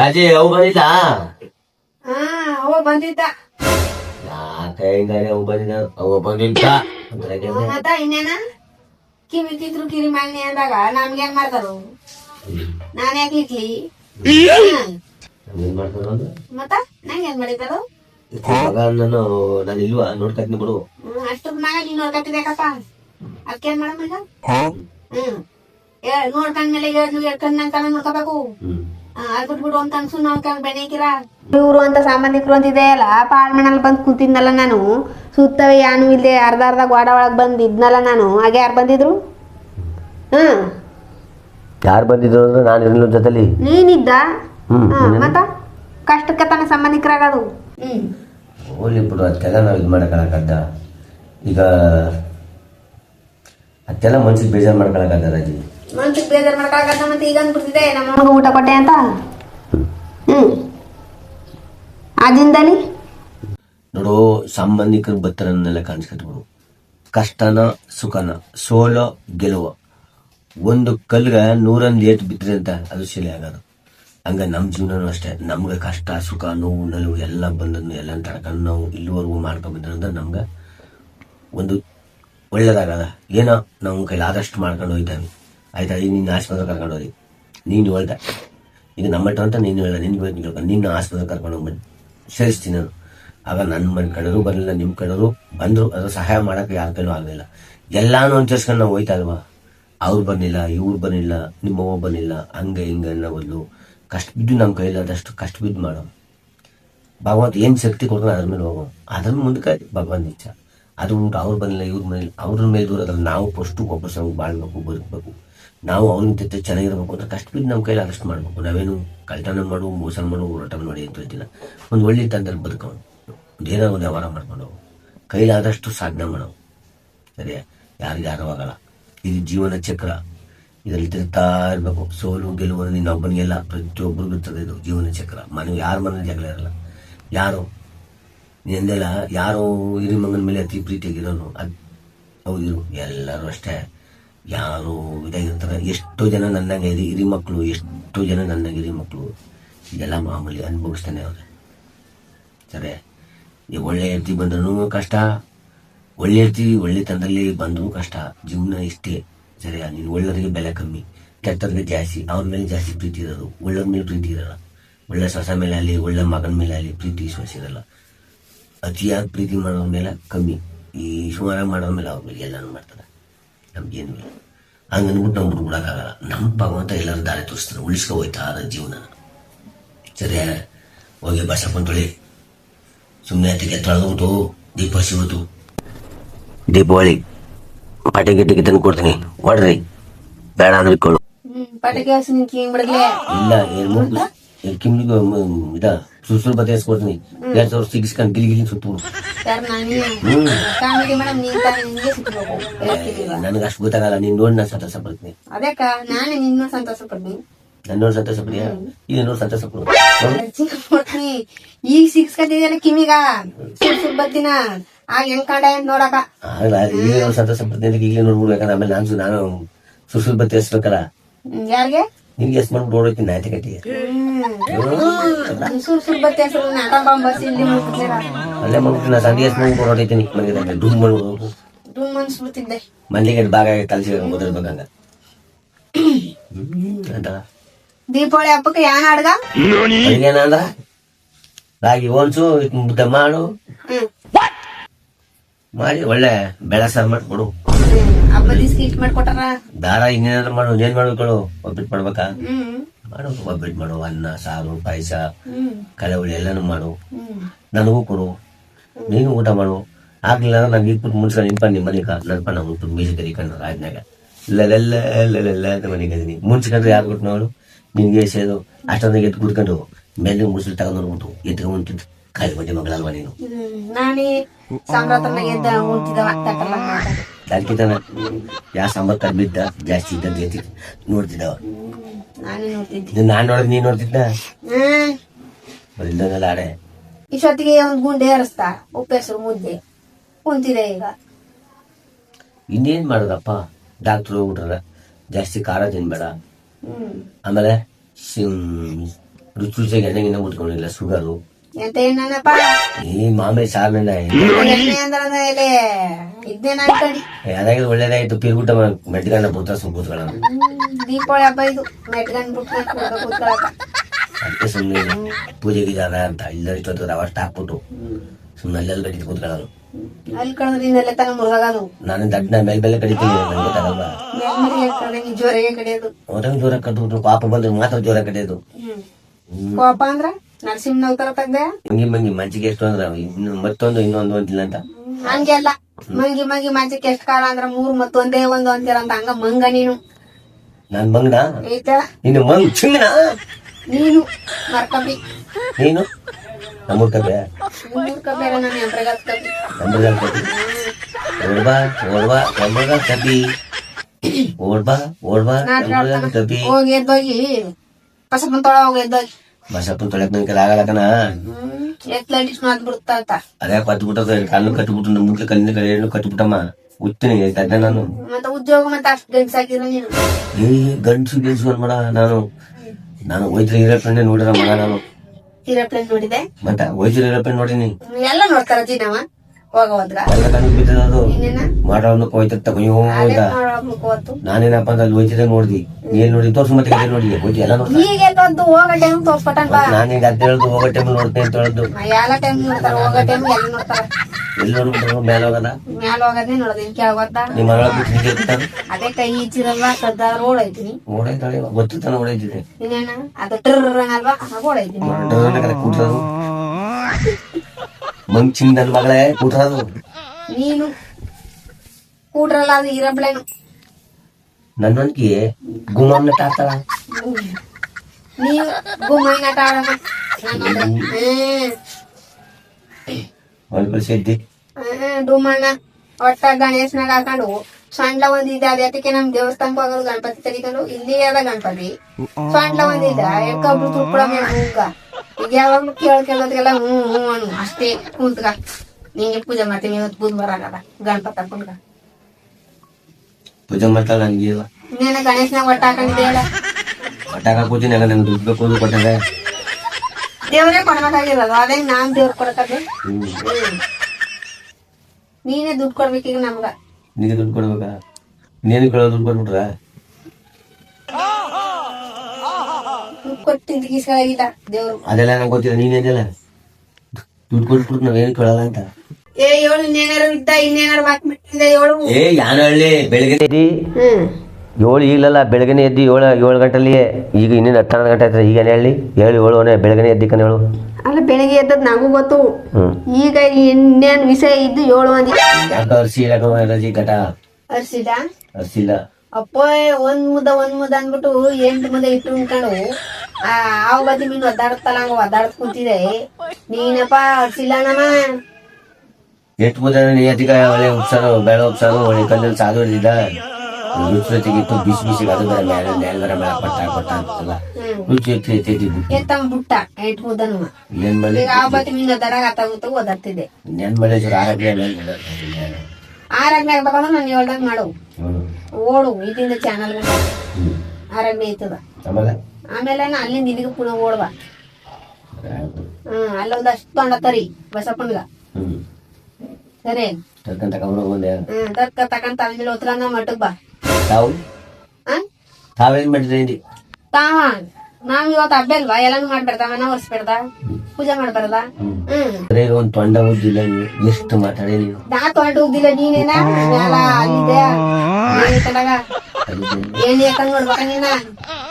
ರಾಜಿ ಅವು ಬಂದಿದ್ದ? ಹಾ ಅವ ಬಂದಿದ್ದ. ಯಾಕೆ ಹಿಂಗಾರೆ ಅವು ಬಂದಿದ್ದ? ಅವ ಬಂದಿದ್ದ? ಮತ್ತ ಇನ್ನೇನ? ಕಿವಿ ಕಿತ್ರು ಕಿರಿ ಮಾಡಿ ಅಂದಾಗ ನಮ್ಗೆ ಹೆಂಗ್ ಮಾಡ್ತಾರು? ನಾನ್ ಯಾಕೆ ಅಂದ್ರೆ ಮತ್ತ ನಂಗೆ ಏನ್ ಮಾಡಿದಾರು ನಾನು ನಾನು ಇಲ್ವಾ? ನೋಡ್ಕತ್ನಿ ಬಿಡು. ಅಷ್ಟಕ್ ಮಗ ನೀನ್ ನೋಡ್ಕತ್ತಿಬೇಕಪ್ಪ ಅದಕ್ಕೇನ್ ಮಾಡಮ್ಮ ಹ್ಮ್. ನೋಡ್ಕೊಂಡ್ಮೇಲೆ ಹೇಳ್ಕೊಂಡ್ ನೋಡ್ಕೋಬೇಕು. ಹ್ಮ್ ಅದ್ ಬಿಟ್ಬಿಡು ಅಂತ ಅನ್ಸು ನೋಡ್ಕೊಂಡ್ ಬೆಣಕಿರ ಇವರು ಅಂತ ಸಂಬಂಧಿಕರು ಅಂತಿದೆ ಅಲ್ಲ ಪಾಳ್ಮಣಲ್ಲಿ ಬಂದು ಕೂತಿದ್ನಲ್ಲ ನಾನು. ಸುತ್ತವೆ ಯಾನು ಇಲ್ಲೇ ಅರ್ಧ ಅರ್ಧ ಗೋಡ ಒಳಗ್ ಬಂದು ಇದ್ನಲ್ಲ ನಾನು. ಹಾಗೆ ಯಾರು ಬಂದಿದ್ರು? ಹಾ. ಯಾರು ಬಂದಿದ್ರು ಅಂದ್ರೆ ನಾನು ಇರಲಿಲ್ಲ ಜೊತೆಲಿ. ನೀನಿದ್ದ? ಮತ್ತ? ಕಷ್ಟಕ್ಕೆ ತನ್ನ ಸಂಬಂಧಿಕರಾಗದು ಹ್ಮ್. ಹೋಗ್ಲಿ ಬಿಡು ಅದಕ್ಕೆಲ್ಲ ನಾವು ಇದು ಮಾಡೋಕ್ಕಾಗದ ಈಗ ಅದಕ್ಕೆಲ್ಲ ಮನ್ಸಿಗೆ ಬೇಜಾರು ಮಾಡ್ಕೊಳಕ್ಕಾಗದ ರಾಜಿ. ಮನ್ಸಿಗೆ ಬೇಜಾರ್ ಮಾಡ್ಕೊಳಕತ್ತ ಮತ್ತೆ ಈಗ ನಮ್ಮ ಊಟ ಕೊಟ್ಟೆ ಅಂತ. ಅದಿಂದಲಿ ನೋಡು, ಸಂಬಂಧಿಕರು ಬತ್ತರನ್ನೆಲ್ಲ ಕಾಣಿಸ್ಕೊಟ್ಬಿಡು ಕಷ್ಟನ, ಸುಖನ, ಸೋಲ, ಗೆಲುವ. ಒಂದು ಕಲ್ಗೆ ನೂರೊಂದು ಏಟು ಬಿದ್ದರೆ ಅಂತ ಅದು ಶಿಲೆ ಆಗೋದು. ಹಂಗ ನಮ್ಮ ಜೀವನನೂ ಅಷ್ಟೇ. ನಮ್ಗೆ ಕಷ್ಟ, ಸುಖ, ನೋವು ನಲು ಎಲ್ಲ ಬಂದದ್ದು ಎಲ್ಲ ತಡ್ಕೊಂಡು ನಾವು ಇಲ್ಲಿವರೆಗೂ ಮಾಡ್ಕೊಂಡ್ ಬಂದ್ರೆ ಅಂದ್ರೆ ನಮ್ಗೆ ಒಂದು ಒಳ್ಳೇದಾಗದ. ಏನೋ ನಮ್ಮ ಕೈಲಿ ಆದಷ್ಟು ಮಾಡ್ಕೊಂಡು ಹೋಯ್ತಾನೆ. ಆಯ್ತಾ ಈಗ ನಿನ್ನ ಆಸ್ಪತ್ರೆ ಕರ್ಕೊಂಡು ಹೋಗಿ. ನೀನು ಹೇಳ್ದೆ. ಈಗ ನಮ್ಮ ಹತ್ರ ಅಂತ ನೀನು ಹೇಳ ನಿನ್ನ ಬೇಕು ನಿಲ್ಕೊಂಡು ನಿನ್ನ ಆಸ್ಪತ್ರೆ ಕರ್ಕೊಂಡು ಹೋಗ್ಬಂದು ಸೇರಿಸ್ತೀನಿ ನಾನು. ಆಗ ನನ್ನ ಮನೆ ಕಡೆಯವರು ಬರಲಿಲ್ಲ, ನಿಮ್ಮ ಕಡೆಯವರು ಬಂದರು. ಅದ್ರ ಸಹಾಯ ಮಾಡೋಕ್ಕೆ ಯಾರ ಕೈಲೂ ಆಗಲಿಲ್ಲ. ಎಲ್ಲಾನು ಅನುಸರಿಸ್ಕೊಂಡು ನಾವು ಹೋಯ್ತಾ ಅಲ್ವಾ ಅವ್ರು ಬಂದಿಲ್ಲ ಇವ್ರು ಬಂದಿಲ್ಲ ನಿಮ್ಮವ್ವ ಬಂದಿಲ್ಲ ಹಂಗೆ, ಹಿಂಗೆ ಅನ್ನೋ ಬದಲು ಕಷ್ಟ ಬಿದ್ದು ನಮ್ಮ ಕೈಲಾದಷ್ಟು ಕಷ್ಟ ಬಿದ್ದು ಮಾಡೋ. ಭಗವಂತ ಏನು ಶಕ್ತಿ ಕೊಡ್ತಾನೆ ಅದ್ರ ಮೇಲೆ ಹೋಗೋ. ಅದ್ರ ಮುಂದಕ್ಕೆ ಭಗವಂತ ಇಚ್ಛ. ಅದು ಉಂಟು. ಅವ್ರು ಬಂದಿಲ್ಲ ಇವ್ರ ಮನೇಲಿ ಅವ್ರ ಮೇಲೆ ದೂರ ನಾವು ಫಸ್ಟು ಒಬ್ಬ ಸಾವು ಬಾಳ್ಬೇಕು, ಬದುಕಬೇಕು. ನಾವು ಅವನ ಜೊತೆ ಚೆನ್ನಾಗಿರ್ಬೇಕು ಅಂದ್ರೆ ಕಷ್ಟ ಬಿದ್ದು ನಮ್ಮ ಕೈಲಿ ಅರೆಸ್ಟ್ ಮಾಡಬೇಕು. ನಾವೇನು ಕಳ್ತನ ಮಾಡು, ಮೋಸ ಮಾಡು, ಹೋರಾಟ ಮಾಡಿ ಅಂತ ಹೇಳ್ತಿಲ್ಲ ಒಂದು ಒಳ್ಳೆ ತಂದಲ್ಲಿ ಬದುಕೋ ಒಂದು ಏನೋ ಒಂದು ವ್ಯವಹಾರ ಮಾಡ್ಕೊಂಡು ಹೋಗು. ಕೈಲಾದಷ್ಟು ಸಾಧನೆ ಮಾಡೋವು ಸರಿ ಯಾರಿಗೆ ಯಾರು ಆಗಲ್ಲ ಇದು ಜೀವನ ಚಕ್ರ. ಇದರಲ್ಲಿ ತಿರುಗ್ತಾ ಇರಬೇಕು. ಸೋಲು, ಗೆಲುವು ನಿನ್ನ ಒಬ್ಬನಿಗೆಲ್ಲ ಪ್ರತಿಯೊಬ್ಬರಿಗೂ ಇರ್ತದೆ ಇದು ಜೀವನ ಚಕ್ರ. ಮನೆ ಯಾರ ಮನೇಲಿ ಜಗಳ ಇರಲ್ಲ. ಯಾರು ಎಂದೆಲ್ಲ ಯಾರೋ ಹಿರಿಮಗನ ಮೇಲೆ ಅತಿ ಪ್ರೀತಿಯಾಗಿರೋನು, ಅದು ಹೌದಿರು ಎಲ್ಲರೂ ಅಷ್ಟೇ. ಯಾರು ಇದಾಗಿರ್ತಾರೆ ಎಷ್ಟೋ ಜನ ನನ್ನಂಗೆ ಹಿರಿ ಹಿರಿ ಮಕ್ಕಳು ಎಷ್ಟೋ ಜನ ನನ್ನಂಗೆ ಹಿರಿ ಮಕ್ಕಳು ಇದೆಲ್ಲ ಮಾಮೂಲಿ ಅನುಭವಿಸ್ತಾನೆ ಅವ್ರೆ. ಸರಿ, ಈ ಒಳ್ಳೆ ರೀತಿ ಬಂದ್ರೂ ಕಷ್ಟ, ಒಳ್ಳೆ ರೀತಿ ಒಳ್ಳೆ ತಂದಲ್ಲಿ ಬಂದರೂ ಕಷ್ಟ, ಜೀವನ ಇಷ್ಟೇ. ಸರಿಯಾ ನೀನು ಒಳ್ಳೆಯವರಿಗೆ ಬೆಲೆ ಕಮ್ಮಿ, ಕೆಟ್ಟವ್ರಿಗೆ ಜಾಸ್ತಿ, ಅವ್ರ ಮೇಲೆ ಜಾಸ್ತಿ ಪ್ರೀತಿ ಇರೋದು, ಒಳ್ಳೆಯವ್ರ ಮೇಲೆ ಪ್ರೀತಿ ಇರೋಲ್ಲ. ಒಳ್ಳೆ ಸೊಸ ಮೇಲೆ ಆಗಲಿ ಒಳ್ಳೆ ಮಗನ ಮೇಲೆ ಆಗಲಿ ಪ್ರೀತಿ ವಿಶ್ವಾಸ ಅತಿಯಾಗಿ ಪ್ರೀತಿ ಮಾಡೋರ ಮೇಲೆ ಕಮ್ಮಿ, ಈ ಸುಮಾರಾಗಿ ಮಾಡೋರ ಮೇಲೆ ಅವ್ರ ಮೇಲೆ ಎಲ್ಲನೂ ಮಾಡ್ತಾರೆ. ನಮ್ಗೇನು ಇಲ್ಲ ಹಂಗೆ ಅಂದ್ಬಿಟ್ಟು ನಾವು ಬಿಡ್ಬಿಡೋಕ್ಕಾಗಲ್ಲ ನಮ್ಮ ಭಗವಂತ ಎಲ್ಲರೂ ದಾರಿ ತೋರಿಸ್ತಾರೆ ಉಳಿಸ್ಕೊ ಹೋಯ್ತಾ ಅದ ಜೀವನ? ಸರಿ ಹೋಗಿ ಬಸಪ್ಪನ ತೊಳಿ. ಸುಮ್ಮನೆ ಅತ್ತಿಗೆ ತೊಳೆದ್ಬಿಟ್ಟು ದೀಪ ಸಿಗೋದು ದೀಪಾವಳಿ ಪಾಟಿ ಗಿಟ್ಟಿಗೆ ತಂದು ಕೊಡ್ತೀನಿ. ಹೊಡ್ರಿ. ಬೇಡ ಅಂದ್ರೆ ಹ್ಮ್ ಪಟಾಕಿ ಇಲ್ಲ ಏನು ಕಿಮ್ಮಿಗೆ ಇದ ಸುಳ್ಸುಳು ಬತ್ತೆ ಕೊಡ್ತೀನಿ ಎರಡು ಸಾವಿರ ಸಿಗಿಸ್ಕೊಂಡು ಗಿಲಿ ಗಿಲಿ ನನಗೆ ಅಷ್ಟು ಗೊತ್ತಾಗಲ್ಲ ನೀನ್ ನೋಡಿ ನಾನು ಸಂತೋಷ ಪಡ್ತೀನಿ ನಿನ್ನ ನೋಡಿ ಸಂತೋಷ ಪಡಿಯ ಈಗ ನೋಡಿ ಸಂತೋಷ ಪಡು ಈಗ ಕಿಮಿಗ ಸುಲ್ ಬತ್ತಿನ ಆಗ ಹೆಂಗ್ ಕಾಂಡ ನೋಡಕ ಆಗಲ್ಲ ನೋಡಿ ಸಂತೋಷ ಪಡ್ತೀನಿ ಈಗಲೇ ನೋಡ್ಬಿಡು ಆಮೇಲೆ ನಾನು ನಾನು ಸುಳ್ಸುಳು ಬತ್ತೆ ಯಾರ್ಗೆ ನಿನ್ಗೆ ಎಷ್ಟು ಮಂದಿ ನೋಡೋಕೆ ಮುಟ್ಬಿಟ್ಟಾರ ಅಲ್ಲೇ ಮಾಡ್ಬಿಟ್ಟು ನಾ ಸಂಜೆ ಎಷ್ಟು ಮಂದಿ ಓಡೋಯ್ತೀನಿ ಮನೆಗೆ ಡುಮ್ ಅನ್ಸ್ಬಿಡ್ತಿದ್ದೆ ಮಲ್ಲಿಗೆ ಭಾಗ ಕಲಸಿ ಓದಿರ್ಬೇಕಂಗ ಅಂತ ದೀಪಾವಳಿ ಹಬ್ಬಕ್ಕೆ ಯಾನ್ ಅಡ್ಗ ಅಡಿಗೆನಂದ ರಾಗಿ ಓನ್ಸು ಮುದ್ದೆ ಮಾಡು. ಮಾಡಿ ಒಳ್ಳೆ ಬೆಳೆ ಸಾರು ಮಾಡ್ಕೊಡು ದಾರ ಇನ್ನೇನಾದ್ರು ಮಾಡು ಏನ್ ಮಾಡ್ಬೇಕು ಒಬ್ಬಿಟ್ಟು ಮಾಡ್ಬೇಕಾ? ಮಾಡು ಒಬ್ಬಿಟ್ಟು ಮಾಡು. ಅನ್ನ ಸಾರು ಪಾಯಸ ಹ್ಮ್. ಕಲವಳಿ ಎಲ್ಲಾನು ಮಾಡು. ನನಗೂ ಕೊಡು. ನೀನು ಊಟ ಮಾಡು. ಆಗ್ಲಿಲ್ಲ ಅಂದ್ರೆ ನಂಗೆ ಇಪ್ಪತ್ತು ಮುನ್ಸ್ಕೊಂಡು ನಿಂಪ ನಿಮ್ಮ ಮನೆ ನನ್ಪ ನಾವು ಬೀಜ ಕರಿಕೊಂಡು ರಾಜ್ನಾಗ ಲಲೆಲ್ಲ ಲಲೆಲ್ಲ ಅಂತ ಮನೆಗೆ ಅದೀನಿ ಮುನ್ಸ್ಕೊಂಡ್ರೆ ಯಾರು ಕೊಟ್ಟು ನೋಡು? ನಿನ್ಗೆ ಸೇದು ಅಷ್ಟೊಂದಾಗ ಎದ್ದು ಕುಡ್ಕೊಂಡು ಮೇಲೆ ಮುಸ್ಲಿ ತಗೊಂಡು ನೋಡ್ಬಿಟ್ಟು ಉಂಟಿದ್ದು ಕಾಯಿ ಮಧ್ಯೆ ಮಗಳಲ್ವ ನೀನು. ನಾನೇ ಸಾಮ್ರಾತನಾಗ ಎದ್ದ ಅದಕ್ಕಿಂತ ಯಾವ ಸಾಂಬಾರ್ ಕಡಿಮೆ ಬಿದ್ದ ಜಾಸ್ತಿ ಇದ್ದಂತ ಎತ್ತಿ ನೋಡ್ತಿದ್ದವ ನಾನು ನೋಡ್ತಿದ್ದೆ. ಇದು ನಾನ್ ನೋಡಿದ್ ನೀನ್ ನೋಡ್ತಿದ್ದ? ಬರಿಲ್ಲಂಗೆಲ್ಲ ಆಡೆ. ಇಷ್ಟೊತ್ತಿಗೆ ಒಂದ್ ಗುಂಡೆ ಏರಿಸ್ತಾ ಉಪ್ಪೆಸರು ಮುದ್ದೆ. ಕುಂತಿದೆ ಈಗ. ಇನ್ನೇನ್ ಮಾಡೋದಪ್ಪ? ಡಾಕ್ಟರ್ ಹೋಗ್ಬಿಟ್ರ ಜಾಸ್ತಿ ಖಾರ ತಿನ್ಬೇಡ. ಆಮೇಲೆ ರುಚಿ ರುಚಿಯಾಗಿ ಎಣ್ಣೆ ಗಿಣ್ಣೆ ಮುಟ್ಕೊಂಡಿಲ್ಲ ಶುಗರು ಎಂತ ಈ ಮಾಮೂಲಿ ಅಂದ್ರೆ ಅನ್ಕಡಿ ಅದಾಗಿ ಒಳ್ಳೇದಾಯ್ತು ಮೆಟ್ಗಂಡ ಪುತ್ರ ಸುಮ್ ದೀಪಾವಳಿ ಹಬ್ಬ ಇದು. ಮೆಟ್ಗಂಡ್ ಅದಕ್ಕೆ ಸುಮ್ಮನೆ ಪೂಜೆ ಜಾಗ ಅಂತ ಇಲ್ಲ ಇಷ್ಟೊತ್ತು ಅವಷ್ಟು ಹಾಕ್ಬಿಟ್ಟು ಸುಮ್ಮನೆ ಅಲ್ಲೆಲ್ಲ ಕಡಿತು ಕೂತ್ಕೊಳ್ಳೋದು. ಅಲ್ಲಿ ಕಳೆದ್ರೆ ನೀನೆಲ್ಲ ತನ ನಾನು ಮೇಲೆ ಬೆಲೆ ಕಡಿತೀನಿ ನಂಗೆ ಗೊತ್ತಾಗಲ್ವಾ ಕಡೆ ಜೋರಿಗೆ ಕಡಿಯೋದು. ಹೊರಗೆ ಜೋರ ಕಟ್ಬಿಟ್ರು ಪಾಪ ಬಂದ್ರೆ ಮಾತ್ರ ಜೋರ ಕಡಿಯೋದು. ಹ್ಮ್. ಕೋಪ ಅಂದ್ರ? ನರಸಿಂಹ ತರ ತೆಗ್ದೆ ಮಂಗಿ ಮಂಗಿ ಮಂಚಿಗೆ ಎಷ್ಟು ಅಂದ್ರೆ ಇನ್ನು ಮತ್ತೊಂದು ಇನ್ನೊಂದು ಅಂತಿಲ್ಲ ಅಂತ? ಹಂಗೆಲ್ಲ. ಮಂಗಿ ಮಂಗಿ ಮಂಚಕ್ಕೆ ಎಷ್ಟ್ ಕಾಲ ಅಂದ್ರ ಮೂರ್ ಮತ್ತೊಂದೇ ಒಂದು ಅಂತೀರ ಅಂತ ಹಂಗ ಮಂಗ ನೀನು. ನಾನ್ ಮಂಗನ? ನೀನು ಮಂಗ್ ಚಿಂಗನ? ನೀನು ಮರ್ಕಬಿ. ನೀನು? ನಮ್ಮೂರ್ ಕಬ್ಬೆ ಮೂರ್ ಕಬ್ಬೇರ ನಾನು ಎಂಟ್ರಗಲ್ ಕಬ್ಬಿ ನಮ್ಮೂರ್ ಕಬ್ಬಿ ಓಡ್ಬಾ ಓಡ್ಬಾ ನಮ್ಮೂರ್ ಕಬ್ಬಿ ಓಡ್ಬಾ ಓಡ್ಬಾ ನಾಟಕ ಕಬ್ಬಿ ಹೋಗಿ ಎದ್ದೋಗಿ. ಕಸ ತೊಳ ಹೋಗಿ ಎದ್ದೋಗಿ. ಬಸಪ್ಪನ ತೊಳಕ್ ನನ್ ಕೈಲಿ ಆಗಲ್ಲ ಕಣ. ಹ್ಮ್ ಎತ್ಲಡಿಸ್ ಮಾತ್ ಬಿಡ್ತಾ ಅದೇ ಕಟ್ಬಿಟ್ಟದ ಕಾಲು ಕಟ್ಬಿಟ್ಟು ನಮ್ಮ ಮುಟ್ಲ ಕಲ್ಲಿನ ಕಡೆ ಕಟ್ಬಿಟ್ಟಮ್ಮ. ಉತ್ತೀನಿ ಕದ್ದೆ ನಾನು. ಮತ್ತೆ ಉದ್ಯೋಗ ಮತ್ತೆ ಅಷ್ಟು ಗಂಟ್ಸ್ ಹಾಕಿದ್ರ ನೀನು? ಏ ಗಂಡ್ಸು ಗಿನ್ಸು ಅನ್ಮಾಡ ನಾನು. ನಾನು ಹೋಯ್ತಿರ ಇರಪ್ಪಣ್ಣೆ ನೋಡಿರ ಮಗ ನಾನು. ಏರೋಪ್ಲೇನ್ ನೋಡಿದೆ? ಮತ್ತೆ ಹೋಯ್ತಿರ ಇರಪ್ಪಣ್ಣ ನೋಡಿನಿ. ಎಲ್ಲ ನೋಡ್ತಾರ ಜೀನವ ಮಾಡೋನು ಮಾಡ್ಬೇಕು ಅವತ್ತು ನಾನೇನಪ್ಪ ಅಂದ್ರೆ ಅಲ್ಲಿ ಹೋಯ್ತಿದ್ದೆ ನೋಡ್ದಿ. ನೀನ್ ನೋಡಿ ತೋರ್ಸು ಮತ್ತೆ ನೋಡಿ ಹೋಯ್ತಿ ಎಲ್ಲ ಹೋಗೋ ನಾನೀಗ ಅದ್ ಹೇಳುದು ಹೋಗೋ ಟೈಮ್ ನೋಡ್ತೇನೆ ಅಂತ ಹೇಳುದು. ಎಲ್ಲ ನೋಡ್ಬಿಟ್ರು ಮೇಲೆ ಹೋಗದ? ಮ್ಯಾಲ ಹೋಗೋದೇ ಕೆಳಗೊತ್ತ ನಿಮ್ಮ ಮಗಳ ಬಿಟ್ಟು ಹಿಂಗೆ ಇರ್ತಾನೆ ಅದೇ ಕೈ ಈಚಿರಲ್ವಾ ಸದ್ದ ರೋಡ್ ಐತಿನಿ ಓಡೈತಾಳೆ ಗೊತ್ತಿರ್ತಾನೆ ಓಡೈತಿದೆ ಇನ್ನೇನ? ಅದು ಟ್ರರ್ ಅಲ್ವಾ ರೋಡ್ ಐತಿನಿ ಮಂಚಿಂಗ್ ನನ್ ಮಗಳೇ ಕೂಟ್ರದು ನೀನು ಕೂಟ್ರಲ್ಲ ಅದು ಇರಬ್ಳೆ ನನ್ನೊಂದಿಗೆ ಗುಮ್ಮನ್ನ ಟಾಕ್ತಾಳ ನೀವು ಗುಮ್ಮೈನ ಒಂದು ಸೇದ್ದಿ ಡುಮಣ್ಣ ಒಟ್ಟ ಗಣೇಶನಾಗ ಹಾಕೊಂಡು ಸಣ್ಣ ಒಂದಿದೆ ಅದೇ ಅದಕ್ಕೆ ನಮ್ ದೇವಸ್ಥಾನಕ್ಕೆ ಹೋಗೋದು ಗಣಪತಿ ತೆಗಿಕೊಂಡು ಇಲ್ಲಿ ಅದ ಗಣಪತಿ. ಸಣ್ಣ ಒಂದಿದೆ ಎಡ್ಕೊಬ್ರು ತುಪ್ಪಳ ಮೇಲೆ ಈಗ ಕೇಳ ಕೇಳೋದ್ಗೆಲ್ಲ ಹ್ಞೂ ಹ್ಞೂ ಅನ್ನು ಅಷ್ಟೇ ಕುಂತ್ಗ. ನಿಂಗೆ ಪೂಜೆ ಮಾಡ್ತೀನಿ ಇವತ್ತು ಬುಧವಾರ ಆಗದ ಗಣಪತ ಕುಂತ್ಗ ಪೂಜೆ ಮಾಡ್ತಾಳ ನನಗಿಲ್ಲ ನೀನು ಗಣೇಶನ ಒಟ್ಟ ಹಾಕೊಂಡಿದ್ದೆ ಹೇಳ. ಒಟ್ಟಾಗ ಕೂತೀನಿ ಆಗ ನಂಗೆ ದುಡ್ಡು ಬೇಕು ಅಂದು ಕೊಟ್ಟದೆ ದೇವ್ರೇ ಕೊಡ್ಬೇಕಾಗಿರೋದು ಅದೇ ನಾನ್ ದೇವ್ರ ಕೊಡಕದು. ನೀನೇ ದುಡ್ಡು ಕೊಡ್ಬೇಕೀಗ ನಮ್ಗ. ನಿನಗೆ ದುಡ್ಡು ಕೊಡ್ಬೇಕಾ? ನೀನು ಕೇಳೋ ದುಡ್ಡು ಕೊಟ್ಬಿಟ್ರ ದೇವ್ರು. ಅದೆಲ್ಲ ನಂಗೆ ಗೊತ್ತಿಲ್ಲ ನೀನೇನಿಲ್ಲ ದುಡ್ಡು ಕೊಟ್ಬಿಟ್ಟು ನಾವೇನು ಕೇಳಲ್ಲ ಅಂತ. ಏ ಏಳು ಇನ್ನೇನಾರು ಇದ್ದ ಇನ್ನೇನಾರು ಬಾಕಿ ಬಿಟ್ಟಿದೆ ಏಳು? ಏ ಯಾನು ಹೇಳಿ ಬೆಳಗ್ಗೆ ಎದ್ದಿ? ಏಳು ಈಗಲಲ್ಲ ಬೆಳಗ್ಗೆನೆ ಎದ್ದು ಏಳು ಏಳು ಗಂಟೆಲಿಯೇ ಈಗ ಇನ್ನೇನು ಹತ್ತು ಹನ್ನೊಂದು ಗಂಟೆ ಆಯ್ತದೆ ಈಗ ಹೇಳಿ? ಏಳು ಅವನೇ ಬೆಳಗ್ಗೆ ಎದ್ದಿ ಕಣ ಹೇಳು ಅಲ್ಲ ಬೆಳಗ್ಗೆ ಎದ್ದದ್ ನಂಗೂ ಗೊತ್ತು. ಈಗ ಇನ್ನೇನ್ ವಿಷಯ ಇದ್ದು ಏಳು ಮಂದಿ. ಯಾಕೆ ಅರ್ಸಿ ರಜಿ ಅರ್ಸಿದ ಅರ್ಸಿಲ್ಲ? ಅಪ್ಪ ಒಂದ್ ಮುದ ಒಂದ್ ಮುದ ಅಂದ್ಬಿಟ್ಟು ಎಂಟು ಮುದ ಇಟ್ಟು ಉಂಡ್ಕೊಂಡು ಆ ಆವ್ ಬದಿ ಮೀನು ಒದ್ದಾಡುತ್ತಲ್ಲ ಹಂಗ ಒದ್ದಾಡತ್ ಕುಂತಿದೆ. ನೀನಪ್ಪ ಅರ್ಸಿಲ್ಲ ನಮ್ಮ ಎಷ್ಟು ಬುದ್ಧ ನಿಯತಿಗ ಒಳ್ಳೆ ಉಪ್ಸಾರು ಬೇಳೆ ಉಪ್ಸಾರು ಒಳ್ಳೆ ಕಲ್ಲಲ್ಲಿ ಸಾದು ಹಿಡಿದಿದ್ದ ರುಚಿ ತೆಗಿತ್ತು ಬಿಸಿ ಬಿಸಿ ಅದು ಬೇರೆ ಮೇಲೆ ಮೇಲೆ ಬೇರೆ ಮೇಲೆ ಕೊಟ್ಟ ಕೊಟ್ಟ ಅಂತಲ್ಲ ಹ್ಮ್. ರುಚಿ ಎತ್ತಿ ಎತ್ತಿ ಎತ್ತಿ ಎತ್ತಂಗ್ ಬಿಟ್ಟ ಎಂಟು ಮುದನು ಏನ್ ಮಾಡಿ ಈಗ ಆವ್ ಬದಿ ಮೀನು ಒದ್ದಾಡಾಗ ಆತಾಗುತ್ತ ಓದಾಡ್ತಿದ್ದೆ ಏನ್ ಮಾಡಿ ಸರ್? ಆರೋಗ್ಯ ಮೇಲೆ ಆರಾಗ್ನಾಗ ತಗೊಂಡು ನಾನು ಹೇಳ್ದಂಗ್ ಮಾಡು. ಹ್ಮ್. ಓಡು ಇದಿಂದ ಚಾನಲ್ ಹ್ಮ್. ಆರಾಗ್ನೇ ಐತದ ಆಮೇಲೆ? ಆಮೇಲೆ ನಾ ಅಲ್ಲಿಂದ ಇಲ್ಲಿಗೆ ಪುನಃ ಓಡ್ಬಾ ಹ್ಮ್ ಅಲ್ಲೊಂದಷ್ಟು ತೊಂಡತ್ತರಿ ಬಸಪ್ಪನ್ಗ ಹ್ಮ್. ಸರಿ? ತಕ್ಕಂತ ಕಬ್ರ ಬಂದೆ. ಹ್ಮ್ ತಕ್ಕ ತಕಂತ ಅಲ್ಲಿ ಉತ್ತರ ಮಟ್ಟಕ್ ಬಾ. ತಾವು? ಹ ತಾವೇನ್ ಮಾಡಿದ್ರಿ ತಾವ. ನಾವ್ ಇವತ್ತು ಹಬ್ಬ ಅಲ್ವಾ ಎಲ್ಲಾನು ಮಾಡ್ಬಾರ್ದ? ಮನ ಪೂಜಾ ಪೂಜೆ ಮಾಡ್ಬಾರ್ದ? ಹ್ಮ್. ಬರೀ ಒಂದ್ ತೊಂಡ ಉದ್ದಿಲ್ಲ ನೀವು. ಎಷ್ಟು ಮಾತಾಡಿ ನೀವು. ನಾ ತೊಂಡ ಹೋಗ್ದಿಲ್ಲ ನೀನೇನ? ಮ್ಯಾಲ ಅಲ್ಲಿದೆ ಕಡಗ ಏನ್ ಯಾಕಂದ್ ನೋಡ್ಬೇಕ ನೀನ?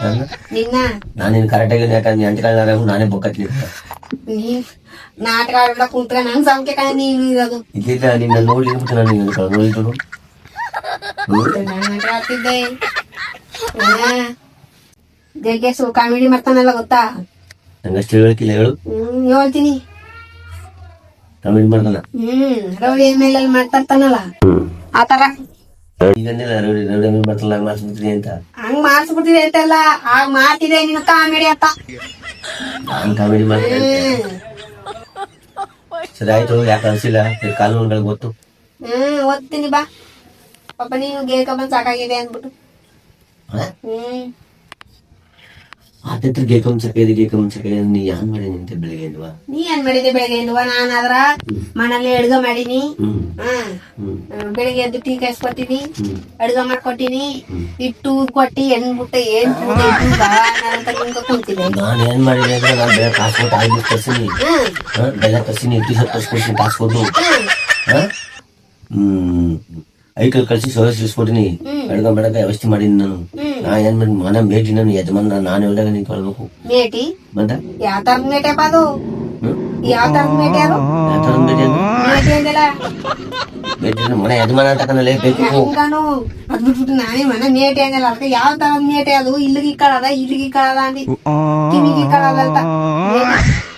ನಾನು ನಿನ್ನ ನಾನೇನು ಕರೆಕ್ಟಾಗಿ ಯಾಕಂದ್ರೆ ಅಂಟಿಕೊಳ್ಳಾರ ನಾನೇ ಬೊಕ್ಕತ್ಲಿ ನೀ ನಾಟಕ ಕುಂತ್ರ ನನ್ ಸಂಖ್ಯೆ ಕಾಣ ನೀನು ಇರೋದು. ಇದ್ದಿಲ್ಲ ನಿನ್ನ ನೋಡಿ ನಾನು ನಿನ್ನ ನೋಡಿದ್ರು ನಾನ್ ನಾಟಕ ಆಡ್ತಿದ್ದೆ. ಹಾ. ಜಗ್ಗೇಶು ಕಾಮಿಡಿ ಮಾಡ್ತಾನಲ್ಲ ಗೊತ್ತಾ? ನಂಗಷ್ಟು ಹೇಳ್ಕಿಲ್ಲ ಹೇಳು. ಹ್ಮ್ ಹೇಳ್ತೀನಿ. ಕಾಮಿಡಿ ಮಾಡ್ತಾನ? ಹ್ಮ್ ರೌಡಿ ಎಂ ಎಲ್ ಎಲ್ ಮಾಡ್ತಾ ಇರ್ತಾನಲ್ಲ ಆತರ ಈಗಂದಿಲ್ಲ ರೌಡಿ ರೌಡಿ ಆಮೇಲೆ ಮಾಡ್ತಲ್ಲ ಮಾಡ್ಸ್ಬಿಡ್ತೀನಿ ಅಂತ. ಹಂಗ್ ಮಾಡಿಸ್ಬಿಟ್ಟಿದೆ ಅಂತಲ್ಲ ಆಗ ಮಾಡ್ತಿದೆ ನಿನ್ನ ಕಾಮಿಡಿ ಅಂತ. ನಾನು ಕಾಮಿಡಿ ಮಾಡ್ತೀನಿ ಹ್ಮ್. ಸರಿ ಆಯ್ತು ಯಾಕೆ ಅನ್ಸಿಲ್ಲ? ಕಾನೂನುಗಳಿಗೆ ಗೊತ್ತು. ಹ್ಮ್ ಓದ್ತೀನಿ ಬಾ. ಪಾಪ ನೀನು ಗೇಕ ಬಂದ್ ಸಾಕಾಗಿದೆ ಅಂದ್ಬಿಟ್ಟು. ಹ್ಮ್. ಆತತ್ರ ಗೇಕಂಸಕೈದು ಗೇಕಂಸಕೈದು ನೀ ಯಾನ್ ಮಾಡಿ ನಿಂತೆ ಬೆಳಿಗ್ಗೆ ಇಲ್ವಾ ನೀ ಏನ್ ಮಾಡಿದೆ ಬೆಳಗ್ಗೆ ಇಲ್ವಾ ನಾನು ಅದ್ರ ಮನೇಲಿ ಅಡ್ಗ ಮಾಡೀನಿ. ಬೆಳಿಗ್ಗೆ ಎದ್ದು ಟೀ ಕಾಯಿಸ್ಕೊತೀನಿ ಅಡ್ಗ ಮಾಡ್ಕೊಟ್ಟಿನಿ ಇಟ್ಟು ಕೊಟ್ಟಿ ಎಣ್ಬಿಟ್ಟು ಏನ್ ಪೂಜೆ ಇಟ್ಟು ಬಾ ಅಂತ ನಿಂತ್ಕೊಂಡ್ ಕುಂತಿದ್ದೆ ನಾನು ಏನ್ ಮಾಡಿದೆ ಅಂದ್ರೆ ನಾನು ಬೆಳೆ ಕಾಸ್ಕೊಟ್ಟು ಆಗಿ ತರ್ಸಿನಿ. ಬೆಲ್ಲ ತರ್ಸಿನಿ ಇಟ್ಟು ಸ್ವಲ್ಪ ತರ್ಸ್ಕೊಡ್ತೀನಿ ಹಾ? ಹ್ಮ್. ಐಕಲ್ ಕಳ್ಸಿ ಸೋಸಿಸ್ಕೊಟ್ಟಿನಿ ಬೆಳಗ ಬೆಳಗ ವ್ಯವಸ್ಥೆ ಮಾಡೀನಿ ನಾನು ನಾ ಏನ್ ಮಾಡಿ ಮನ ಭೇಟಿ ನಾನು ಯಜಮಾನ ನಾನು ಹೇಳ್ದಾಗ ನೀನ್ ಕೇಳ್ಬೇಕು ಮೇಟಿ ಬಂದ ಯಾವ ತರದ ಮೇಟೆಪ್ಪ ಅದು ಹ್ಮ್ ಯಾವ ತರದ ಮೇಟೆ ಅದು ಯಾವ ಥರ ಭೇಟಿ ಅಂದ್ರೆ ಮೇಟಿ ಅಂದಿಲ್ಲ ಭೇಟಿ ಅಂದ್ರೆ ಮನೆ ಯಜಮಾನ ತಕೊಂಡಲ್ಲೇ ಬೇಕು ಹಂಗಾನು ಅದ್ ಬಿಟ್ಬಿಟ್ಟು ನಾನೇ ಮನೆ ಮೇಟೆ ಅಂದಿಲ್ಲ ಅದಕ್ಕೆ ಯಾವ ತರದ ಮೇಟೆ ಅದು ಇಲ್ಲಿಗೆ ಕಳದ ಇಲ್ಲಿಗೆ ಕಳದ ಅಂದಿ ಕಿವಿಗೆ ಕಳದ ಅಂತ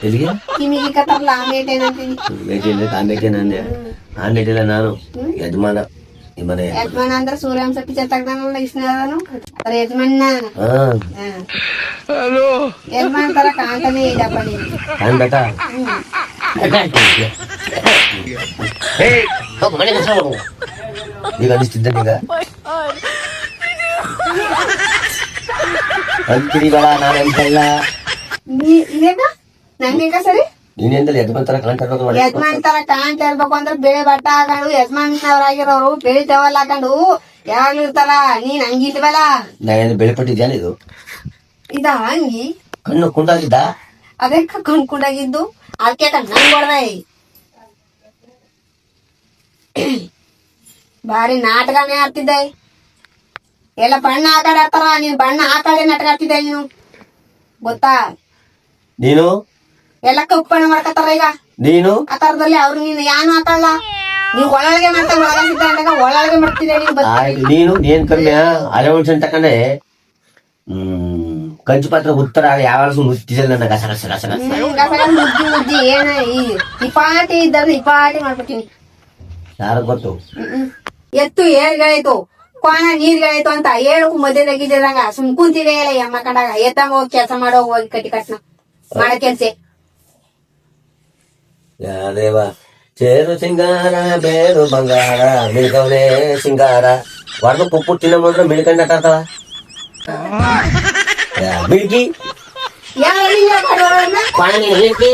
ಎಲ್ಲಿಗೆ ಕಿವಿಗೆ ಕತ್ತರ್ಲ ಆ ಮೇಟೆ ಏನಂತೀನಿ ಭೇಟಿ ಅಂದ್ರೆ ಆ ಭೇಟಿ ನಂದೆ ಆ ಭೇಟಿ ಇಲ್ಲ ನಾನು ಯಜಮಾನ ಈ ಮನೆ ಯಜಮಾನ ಅಂದ್ರೆ ಸೂರ್ಯವಂಶ ಪಿಕ್ಚರ್ ತೆಗ್ದಾನಲ್ಲ ಇಸ್ನಾದನು ಅದ್ರ ಯಜಮಾನ ಹಾ ಯಜಮಾನ ತರ ಕಾಣ್ತಾನೆ ಇಲ್ಲಪ್ಪ ನೀನು ಕಾಣ್ಬೇಕಾ ಏಯ್, ಹೋಗು, ಮನೆಗೆ ಹೆಸ್ರು ಹೋಗು. ಈಗ ಅನಿಸ್ತಿದ್ದ ಈಗ ಅಂತಿರಿ ಬೇಡ ನಾನು ಅಂತ ಇಲ್ಲ ನೀ ಇದೇನ ನಂಗೆ ಸರಿ ನೀನೇಂದಲ್ಲ ಯಜಮಾನ್ತರ ತರ ಕಾಣ್ತಿರ್ಬೇಕು ಮಾಡಿ ಯಜಮಾನ್ ತರ ಕಾಣ್ತಾ ಇರ್ಬೇಕು ಅಂದ್ರೆ ಬೆಳೆ ಬಟ್ಟ ಹಾಕೊಂಡು ಯಜಮಾನವ್ರಾಗಿರೋರು ಬೆಳಿ ಟವಲ್ ಹಾಕೊಂಡು ಯಾವಾಗ್ಲೂ ಇರ್ತಾರ ನೀನ್ ಹಂಗಿಲ್ವಲ್ಲ ನಾ ಏನು ಬೆಳೆಪಟ್ಟಿದ್ಯಾನ ಇದು? ಇದ ಹಂಗಿ. ಕಣ್ಣು ಕುಂಡಾಗಿದ್ದ? ಅದಕ್ಕೆ ಕಣ್ಕೊಂಡಾಗಿದ್ದು ಅದಕ್ಕೆ ಕಣ್ಣಂಗ್ ಕೊಡ್ದೆ. ಬಾರಿ ನಾಟಕನೇ ಆಡ್ತಿದ್ದೆ. ಎಲ್ಲ ಬಣ್ಣ ಆ ಕಡೆ ಆಡ್ತಾರ. ನೀನ್ ಬಣ್ಣ ಆ ಕಡೆ ನಾಟಕ ಆಡ್ತಿದ್ದೆ ನೀನು. ಗೊತ್ತಾ? ನೀನು? ಎಲ್ಲ ಕಪ್ಪಣ್ಣ ಮಾಡ್ಕತ್ತಾರ ಈಗ? ನೀನು? ಆ ತರದಲ್ಲಿ ಅವ್ರು ನೀನು ಯಾನು ಆತಾಳ ನೀವ್ ಒಳಗೆ ಮಾಡ್ತಾ ಒಳಗೆ ಮಾಡ್ತೀನಿ ಒಳಗೆ ಮಾಡ್ತಿದ್ದೆ ನೀನ್ ಏನ್ ಕಮ್ಮಿ ಅಲೆ ಉಳ್ಸನ್ ತಕೊಂಡೆ. ಹ್ಮ್ ಕಂಚು ಪಾತ್ರ ಉತ್ತರ ಯಾವಾಗ ಮುತ್ತಿಸಲ್ಲ ನನ್ನ ಕಸ ಕಸ ಕಸ ಮುದ್ದಿ ಮುದ್ದಿ ಏನ ಈ ಇಪಾಟಿ ಪಾಟಿ ಇದ್ದಾಗ ಈ ಪಾಟಿ ಮಾಡ್ಬಿಟ್ಟಿನಿ ಯಾರು ಗೊತ್ತು. ಎತ್ತು ಏರ್ಗಳಾಯ್ತು ಕೋಣ ನೀರ್ಗಳಾಯ್ತು ಅಂತ ಏಳಕ್ಕೂ ಮಧ್ಯದಾಗಿದ್ದಾಗ ಸುಮ್ ಕುಂತಿದೆ ಇಲ್ಲ ಎಮ್ಮ ಕಂಡಾಗ. ಎತ್ತಂಗ ಹೋಗಿ ಕೆಲಸ ಮಾಡೋ ಹೋಗಿ ಕಟ್ಟಿ ಕಟ್ನ ಮಾಡೋ ಕೆಲ್ಸ. యాదేవా చేరు సింగార పేరు బంగార మిడకవులే సింగార. వరకు పుప్పుట్టిన మొదలు మిడకండి అట్టావా మిడికి పని మిడికి